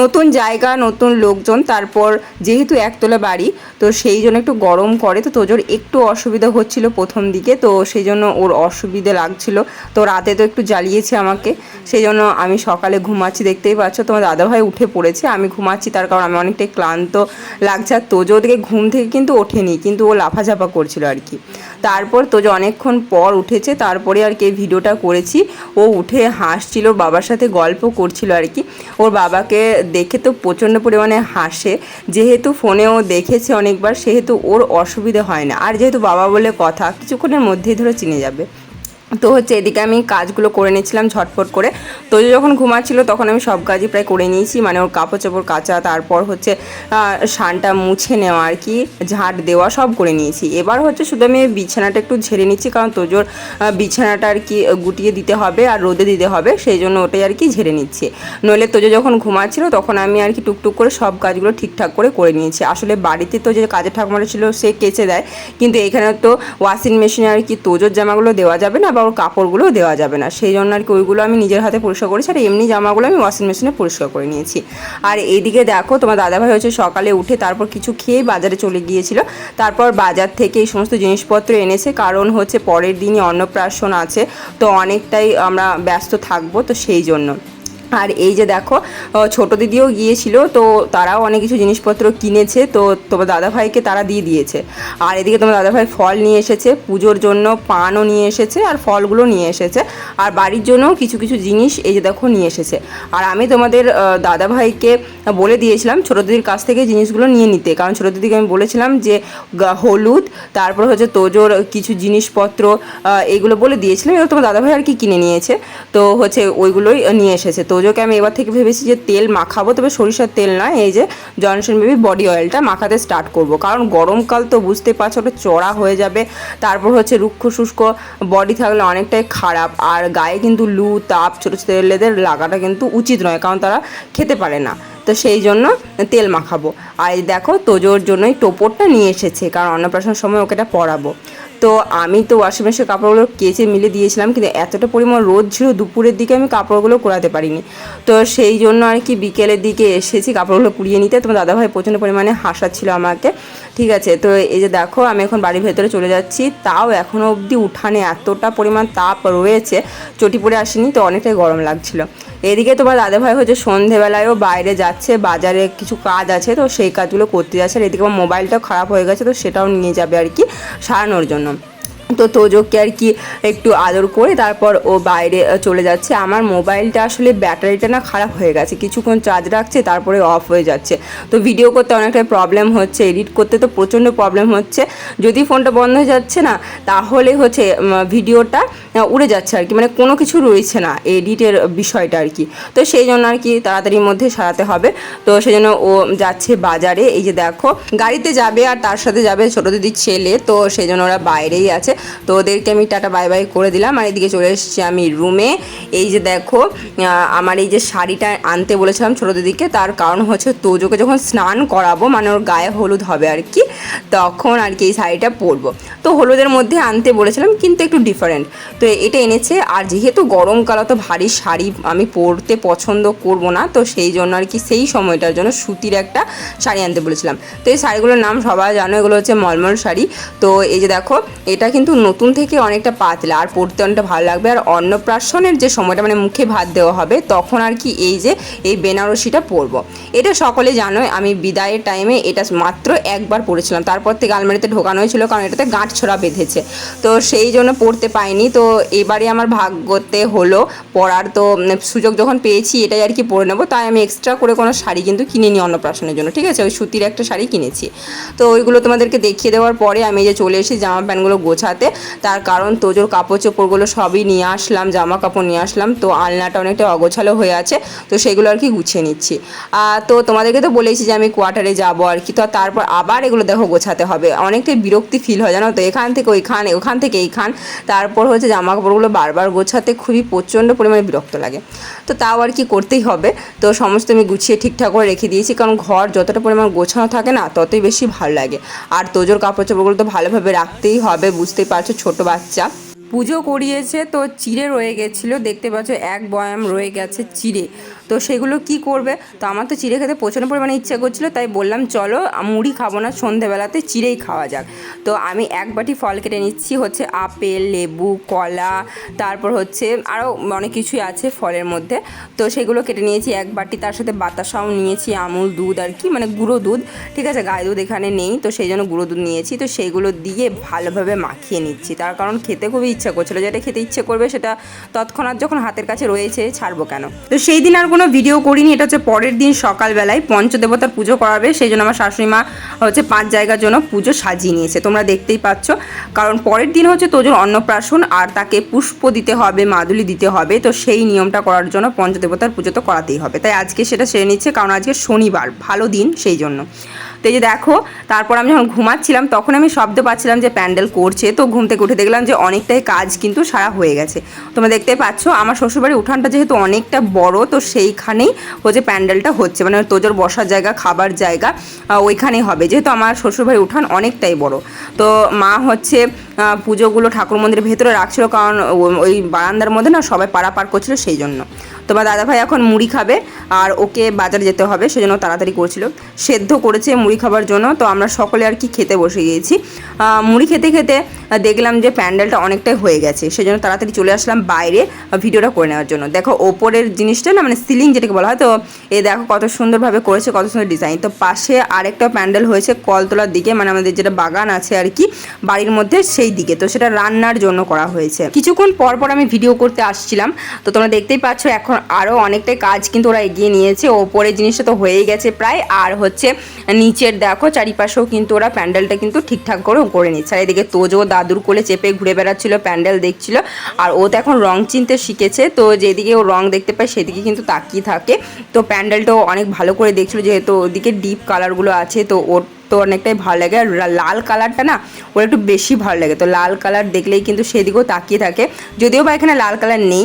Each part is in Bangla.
নতুন জায়গা, নতুন লোকজন, তারপর যেহেতু একতলা বাড়ি, তো সেই জন্য একটু গরম করে, তো তোজোর একটু অসুবিধা হচ্ছিল প্রথম দিকে, তো সেই জন্য ওর অসুবিধে লাগছিল। তো রাতে তো একটু জ্বালিয়েছে আমাকে, সেই জন্য আমি সকালে ঘুমাচ্ছি, দেখতেই পাচ্ছ, তোমার দাদাভাই উঠে পড়েছে, আমি ঘুমাচ্ছি, তার কারণ আমি অনেকটাই ক্লান্ত লাগছে, আর তোজো ওদিকে ঘুম থেকে কিন্তু ওঠেনি, কিন্তু ও লাফাঝাপা করছিল আর কি। তারপর তোজো অনেকক্ষণ পর উঠেছে, তারপরে আর কি ভিডিওটা করেছি, ও উঠে হাসছিল, বাবার সাথে গল্প করছিল আর কি, ওর বাবাকে দেখে তো প্রচণ্ড পরিমাণে হাসে। যেহেতু ফোনেও দেখেছে অনেকবার, সেহেতু ওর অসুবিধে হয় না। আর যেহেতু বাবা বলে কথা, কিছুক্ষণের মধ্যেই ধরো চিনে যাবে। তো হচ্ছে এদিকে আমি কাজগুলো করে নিয়েছিলাম ঝটফট করে। তো যখন ঘুমাচ্ছিল তখন আমি সব কাজই প্রায় করে নিয়েছি মানে ওর কাপড় চোপড় কাচা, তারপর হচ্ছে সানটা মুছে নেওয়া আর কি, ঝাঁট দেওয়া সব করে নিয়েছি। এবার হচ্ছে শুধু আমি বিছানাটা একটু ঝেড়ে নিচ্ছি, কারণ তোজোর বিছানাটা আর কি গুটিয়ে দিতে হবে আর রোদে দিতে হবে, সেই জন্য ওটাই আর কি ঝেড়ে নিচ্ছি। নইলে তোজো যখন ঘুমাচ্ছিল তখন আমি আর কি টুকটুক করে সব কাজগুলো ঠিকঠাক করে করে নিয়েছি। আসলে বাড়িতে তো যে কাজের ঠাকুমাটা ছিল সে কেচে দেয়, কিন্তু এখানে তো ওয়াশিং মেশিনে আর কি তোজোর জামাগুলো দেওয়া যাবে না বা ওর কাপড়গুলো দেওয়া যাবে না। সেই জন্য আর কি ওইগুলো আমি নিজের হাতে পরিষ্কার করেছি আর এমনি জামাগুলো আমি ওয়াশিং মেশিনে পরিষ্কার করে নিয়েছি। আর এইদিকে দেখো, তোমার দাদাভাই হচ্ছে সকালে উঠে তারপর কিছু খেয়ে বাজারে চলে গিয়েছিল। তারপর বাজার থেকে এই সমস্ত জিনিসপত্র এনেছে। কারণ হচ্ছে পরের দিনই অন্নপ্রাশন আছে। তো অনেকটাই আমরা ব্যস্ত থাকব তো সেই জন্য। আর এই যে দেখো ছোট দিদিও গিয়েছিল, তো তারাও অনেক কিছু জিনিসপত্র কিনেছে, তো তোমার দাদাভাইকে তারা দিয়ে দিয়েছে। আর এদিকে তোমার দাদাভাই ফল নিয়ে এসেছে, পুজোর জন্য পানও নিয়ে এসেছে আর ফলগুলো নিয়ে এসেছে। আর বাড়ির জন্যও কিছু কিছু জিনিস এই যে দেখো নিয়ে এসেছে। আর আমি তোমাদের দাদাভাইকে বলে দিয়েছিলাম ছোটো দিদির কাছ থেকে জিনিসগুলো নিয়ে নিতে। কারণ ছোটো দিদিকে আমি বলেছিলাম যে হলুদ, তারপর হচ্ছে তোজোর কিছু জিনিসপত্র এগুলো বলে দিয়েছিলাম। এবার তোমার দাদাভাই আর কি কিনে নিয়েছে? তো হচ্ছে ওইগুলোই নিয়ে এসেছে। তোজোকে আমি এবার থেকে ভেবেছি যে তেল মাখাবো, তবে সরিষার তেল নয় এই যে জনসন বেবি বডি অয়েলটা মাখাতে স্টার্ট করব। কারণ গরমকাল তো বুঝতে পারছ, ওটা চড়া হয়ে যাবে, তারপর হচ্ছে রুক্ষ শুষ্ক বডি থাকলে অনেকটাই খারাপ, আর গায়ে কিন্তু লু, তাপ, ছোটো ছেলেদের লাগাটা কিন্তু উচিত নয়, কারণ তারা খেতে পারে না। তো সেই জন্য তেল মাখাবো। আর দেখো, তোজোর জন্যই টোপরটা নিয়ে এসেছে, কারণ অন্নপ্রাশনের সময় ওকে এটা পরাবো। তো আমি তো ওয়াশিং মেশিনের কাপড়গুলো কেচে মিলে দিয়েছিলাম, কিন্তু এতটা পরিমাণ রোদ ছিল, দুপুরের দিকে আমি কাপড়গুলো করাতে পারিনি। তো সেই জন্য আর কি বিকেলের দিকে এসেছি কাপড়গুলো কুড়িয়ে নিতে। তোমার দাদাভাই প্রচণ্ড পরিমাণে হাসাচ্ছিল আমাকে, ঠিক আছে? তো এই যে দেখো, আমি এখন বাড়ির ভেতরে চলে যাচ্ছি। তাও এখনও অবধি উঠানে এতটা পরিমাণ তাপ রয়েছে, চটি পরে আসেনি, তো অনেকটাই গরম লাগছিল। এদিকে তোমার দাদাভাই হচ্ছে সন্ধেবেলায়ও বাইরে যাচ্ছে, বাজারে কিছু কাজ আছে, তো সেই কাজগুলো করতে যাচ্ছে। আর এদিকে আমার মোবাইলটাও খারাপ হয়ে গেছে, তো সেটাও নিয়ে যাবে আর কি সারানোর জন্য। তো তোজোকে আর কি একটু আদর করে তারপর ও বাইরে চলে যাচ্ছে। আমার মোবাইলটা আসলে ব্যাটারিটা না খারাপ হয়ে গেছে। কিছুক্ষণ চার্জ রাখছে, তারপরে অফ হয়ে যাচ্ছে। তো ভিডিও করতে অনেকটাই প্রবলেম হচ্ছে এডিট করতে তো প্রচণ্ড প্রবলেম হচ্ছে। যদি ফোনটা বন্ধ হয়ে যাচ্ছে না, তাহলে হচ্ছে ভিডিওটা উড়ে যাচ্ছে আর কি। মানে কোনো কিছু রয়েছে না এডিটের বিষয়টা আর কি। তো সেই জন্য আর কি তাড়াতাড়ির মধ্যে সারাতে হবে। তো সেই জন্য ও যাচ্ছে বাজারে। এই যে দেখো, গাড়িতে যাবে আর তার সাথে যাবে ছোটো দিদির ছেলে। তো সেই জন্য ওরা বাইরেই আছে। তো ওদেরকে আমি টাটা, বাই বাই করে দিলাম। আর এদিকে চলে এসেছি আমি রুমে। এই যে দেখো আমার এই যে শাড়িটা আনতে বলেছিলাম ছোটো দিদিকে, তার কারণ হচ্ছে তোজোকে যখন স্নান করাবো মানে ওর গায়ে হলুদ হবে আর কি, তখন আর কি এই শাড়িটা পরবো। তো হলুদের মধ্যে আনতে বলেছিলাম, কিন্তু একটু ডিফারেন্ট তো এটা এনেছে, আর যেহেতু গরমকাল, অত ভারী শাড়ি আমি পরতে পছন্দ করব না, তো সেই জন্য আর কি সেই সময়টার জন্য সুতির একটা শাড়ি আনতে বলেছিলাম। তো এই শাড়িগুলোর নাম সবাই জানো, এগুলো হচ্ছে মলমল শাড়ি। তো এই যে দেখো, এটা কিন্তু নতুন থেকে অনেকটা পাতলা আর পরতে অনেকটা ভালো লাগবে। আর অন্নপ্রাশনের যে সময়টা মানে মুখে ভাত দেওয়া হবে, তখন আর কি এই যে এই বেনারসিটা পরবো। এটা সকলে জানো আমি বিদায়ের টাইমে এটা মাত্র একবার পরেছিলাম। তারপর থেকে আলমারিতে ঢোকানো হয়েছিল কারণ এটাতে গাঁট ছোড়া বেঁধেছে। তো সেই জন্য পড়তে পাইনি। তো এবারে আমার ভাগ্যতে হলো পড়ার তো সুযোগ যখন পেয়েছি, এটাই আর কি পরে নেব। তাই আমি এক্সট্রা করে কোনো শাড়ি কিন্তু কিনিনি অন্নপ্রাশনের জন্য, ঠিক আছে? ওই সুতির একটা শাড়ি কিনেছি। তো ওইগুলো তোমাদেরকে দেখিয়ে দেওয়ার পরে আমি যে চলে এসেছি, জামা প্যান্টগুলো গোছাতে তার কারণ তোজোর কাপড় চোপড়গুলো সবই নিয়ে আসলাম জামা কাপড় নিয়ে আসলাম। তো আলনাটা অনেকটা অগোছালো হয়ে আছে, তো সেগুলো আর কি গুছিয়ে নিচ্ছি। তো তোমাদেরকে তো বলেছি যে আমি কোয়ার্টারে যাব আর কি। তো তারপর আবার এগুলো দেখো গোছাতে হবে। অনেকটাই বিরক্তি ফিল হয়, জানো তো? এখান থেকে ওইখান, ওখান থেকে এইখান। তারপর হচ্ছে জামা কাপড়গুলো বারবার গোছাতে খুবই প্রচণ্ড পরিমাণে বিরক্ত লাগে। তো তাও আর কি করতেই হবে। তো সমস্ত আমি গুছিয়ে ঠিকঠাক করে রেখে দিয়েছি, কারণ ঘর যতটা পরিমাণ গোছানো থাকে না, ততই বেশি ভালো লাগে। আর তোজোর কাপড় চোপড়গুলো তো ভালোভাবে রাখতেই হবে বুঝতেই পারছ, ছোট বাচ্চা। পুজো করিয়েছে, তো চিড়ে রয়ে গেছিল। দেখতে পাচ্ছ, এক বয়াম রয়ে গেছে চিড়ে। তো সেগুলো কি করবে? তো আমার তো চিড়ে খেতে প্রচণ্ড পরিমাণে ইচ্ছা করছিল, তাই বললাম, চলো মুড়ি খাব না, সন্ধেবেলাতে চিড়েই খাওয়া যাক। তো আমি এক বাটি ফল কেটে নিচ্ছি, হচ্ছে আপেল, লেবু, কলা, তারপর হচ্ছে আরও অনেক কিছুই আছে ফলের মধ্যে। তো সেগুলো কেটে নিয়েছি এক বাটি, তার সাথে বাতাসাও নিয়েছি, আমুল দুধ আর কি মানে গুঁড়ো দুধ। ঠিক আছে, গায়ে দুধ এখানে নেই, তো সেই জন্য গুঁড়ো দুধ নিয়েছি। তো সেইগুলো দিয়ে ভালোভাবে মাখিয়ে নিচ্ছি, তার কারণ খেতে খুবই ইচ্ছা করছিল। যেটা খেতে ইচ্ছে করবে সেটা তৎক্ষণাৎ যখন হাতের কাছে রয়েছে, ছাড়বো কেন? তো সেই দিন আর কোনো ভিডিও করিনি, এটা হচ্ছে পরের দিন সকালবেলায় পঞ্চদেবতার পুজো করাবে, সেই জন্য আমার শাশুড়ি মা হচ্ছে পাঁচ জায়গার জন্য পুজো সাজিয়ে নিয়েছে, তোমরা দেখতেই পাচ্ছ। কারণ পরের দিন হচ্ছে তোজোর অন্নপ্রাশন, আর তাকে পুষ্প দিতে হবে, মাদুলি দিতে হবে, তো সেই নিয়মটা করার জন্য পঞ্চদেবতার পুজো তো করাতেই হবে। তাই আজকে সেটা সেরে নিচ্ছে, কারণ আজকে শনিবার, ভালো দিন সেই জন্য। তো এই যে দেখো, তারপর আমি যখন ঘুমাচ্ছিলাম, তখন আমি শব্দ পাচ্ছিলাম যে প্যান্ডেল করছে। তো ঘুম থেকে উঠে দেখলাম যে অনেকটাই কাজ কিন্তু সারা হয়ে গেছে। তোমরা দেখতে পাচ্ছ, আমার শ্বশুরবাড়ির উঠানটা যেহেতু অনেকটা বড়, তো সেইখানেই হচ্ছে প্যান্ডেলটা হচ্ছে। মানে তোজোর বসার জায়গা, খাবার জায়গা ওইখানেই হবে। যেহেতু আমার শ্বশুরবাড়ির উঠান অনেকটাই বড়। তো মা হচ্ছে পুজোগুলো ঠাকুর মন্দিরের ভেতরে রাখছিল, কারণ ওই বারান্দার মধ্যে না সবাই পারাপার করছিল সেই জন্য তোমার দাদাভাই এখন মুড়ি খাবে, আর ওকে বাজারে যেতে হবে, সেজন্য তাড়াতাড়ি করছিল। সেদ্ধ করেছে মুড়ি খাবার জন্য, তো আমরা সকলে আর কি খেতে বসে গিয়েছি। মুড়ি খেতে খেতে দেখলাম যে প্যান্ডেলটা অনেকটাই হয়ে গেছে, সেজন্য তাড়াতাড়ি চলে আসলাম বাইরে ভিডিওটা করে নেওয়ার জন্য। দেখো, ওপরের জিনিসটা না মানে সিলিং যেটাকে বলা হয়, তো এ দেখো কত সুন্দরভাবে করেছে, কত সুন্দর ডিজাইন। তো পাশে আরেকটা প্যান্ডেল হয়েছে কলতলার দিকে মানে আমাদের যেটা বাগান আছে আর কি, বাড়ির মধ্যে সেই দিকে। তো সেটা রান্নার জন্য করা হয়েছে। কিছুক্ষণ পর পর আমি ভিডিও করতে আসছিলাম, তো তোমরা দেখতেই পাচ্ছ এখন আরও অনেকটাই কাজ কিন্তু ওরা এগিয়ে নিয়েছে। ওপরের জিনিসটা তো হয়েই গেছে প্রায়, আর হচ্ছে নিচের দেখো, চারিপাশেও কিন্তু ওরা প্যান্ডেলটা কিন্তু ঠিকঠাক করে করে নিচ্ছে। আর এদিকে তোজো দাদুর কোলে চেপে ঘুরে বেড়াচ্ছিল, প্যান্ডেল দেখছিল। আর ও তো এখন রং চিনতে শিখেছে, তো যেদিকে ও রং দেখতে পায় সেদিকে কিন্তু তাকিয়ে থাকে। তো প্যান্ডেলটাও অনেক ভালো করে দেখছিল, যেহেতু ওদিকে ডিপ কালারগুলো আছে, তো ওর তো অনেকটাই ভালো লাগে। আর লাল কালারটা না ওর একটু বেশি ভালো লাগে। তো লাল কালার দেখলেই কিন্তু সেদিকেও তাকিয়ে থাকে। যদিও বা এখানে লাল কালার নেই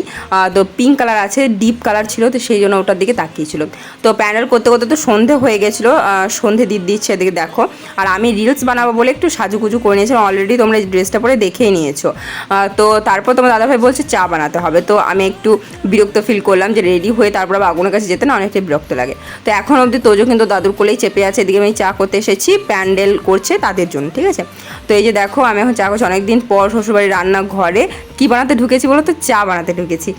তো পিঙ্ক কালার আছে, ডিপ কালার ছিল, তো সেই জন্য ওটার দিকে তাকিয়েছিল। তো প্যান্ডেল করতে করতে তো সন্ধে হয়ে গেছিল সন্ধে দিয়ে দিচ্ছে এদিকে দেখো। আর আমি রিলস বানাবো বলে একটু সাজুগুজু করে নিয়েছিলাম অলরেডি তোমরা এই ড্রেসটা পরে দেখেই নিয়েছো। তো তারপর তোমার দাদাভাই বলছে চা বানাতে হবে। তো আমি একটু বিরক্ত ফিল করলাম যে রেডি হয়ে তারপর আগুনের কাছে যেতে না অনেকটাই বিরক্ত লাগে। তো এখন অবধি তোজো কিন্তু দাদুর কোলেই চেপে আছে, এদিকে আমি চা করতে এসেছি। প্যান্ডেল করছে তাদের জন্য, ঠিক আছে? তো এই যে দেখো, আমি এখন চা করছি অনেকদিন পর শ্বশুরবাড়ির রান্না ঘরে কি বানাতে ঢুকেছি বলো তো? চা বানাতে ঢুকেছি।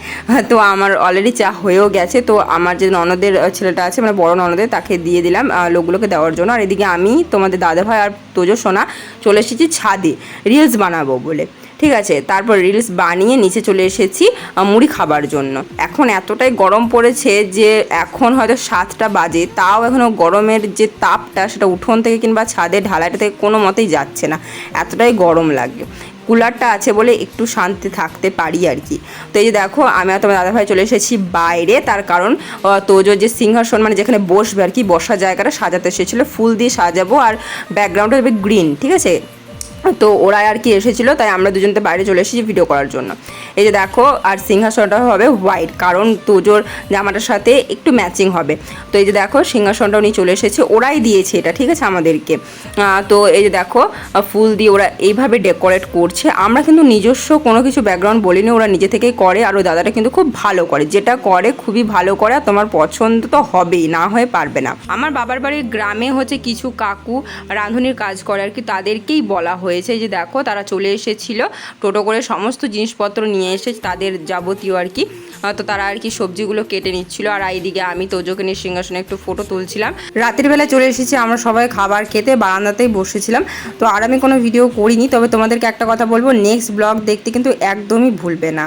তো আমার অলরেডি চা হয়েও গেছে। তো আমার যে ননদের ছেলেটা আছে মানে বড় ননদের, তাকে দিয়ে দিলাম লোকগুলোকে দেওয়ার জন্য। আর এদিকে আমি, তোমাদের দাদা ভাই আর তোজো সোনা, চলে এসেছি ছাদে রিলস বানাবো বলে। ঠিক আছে, তারপর রিলস বানিয়ে নিচে চলে এসেছি মুড়ি খাবার জন্য। এখন এতটাই গরম পড়েছে যে এখন হয়তো সাতটা বাজে, তাও এখনও গরমের যে তাপটা সেটা উঠোন থেকে কিংবা ছাদের ঢালাইটা থেকে কোনো মতেই যাচ্ছে না। এতটাই গরম লাগে কুলারটা আছে বলে একটু শান্তি থাকতে পারি আর কি। তো এই যে দেখো, আমি আর তোমার দাদাভাই চলে এসেছি বাইরে, তার কারণ তোজোর যে সিংহাসন মানে যেখানে বসবে আর কি, বসার জায়গাটা সাজাতে এসেছিল, ফুল দিয়ে সাজাবো আর ব্যাকগ্রাউন্ডটা হবে গ্রিন ঠিক আছে? তো ওরা আর কি এসেছিল, তাই আমরা দুজনতে বাইরে চলে এসেছি ভিডিও করার জন্য। এই যে দেখো, আর সিংহাসনটা হবে হোয়াইট কারণ তোজোর জামাটার সাথে একটু ম্যাচিং হবে। তো এই যে দেখো সিংহাসনটা উনি চলে এসেছে, ওরাই দিয়েছে এটা, ঠিক আছে আমাদেরকে। তো এই যে দেখো ফুল দিয়ে ওরা এইভাবে ডেকোরেট করছে। আমরা কিন্তু নিজস্ব কোনো কিছু ব্যাকগ্রাউন্ড বলিনি, ওরা নিজে থেকেই করে, আর ওই দাদাটা কিন্তু খুব ভালো করে। যেটা করে খুবই ভালো করে, আর তোমার পছন্দ তো হবেই, না হয়ে পারবে না। আমার বাবার বাড়ির গ্রামে হচ্ছে কিছু কাকু, রাঁধুনির কাজ করে আর কি, তাদেরকেই বলা হয়েছে যে দেখো তারা চলে এসেছিল, টোটো করে সমস্ত জিনিসপত্র নিয়ে এসে তাদের যাবতীয় আর কি তো তারা আর কি সবজিগুলো কেটে নিচ্ছিল। আর এইদিকে আমি তোজোকে নিয়ে সিংহাসনে একটু ফটো তুলছিলাম। রাতের বেলা চলে এসেছি, আমরা সবাই খাবার খেতে বারান্দাতেই বসেছিলাম। তো আর আমি কোনো ভিডিও করিনি, তবে তোমাদেরকে একটা কথা বলব নেক্সট ব্লগ দেখতে কিন্তু একদমই ভুলবে না।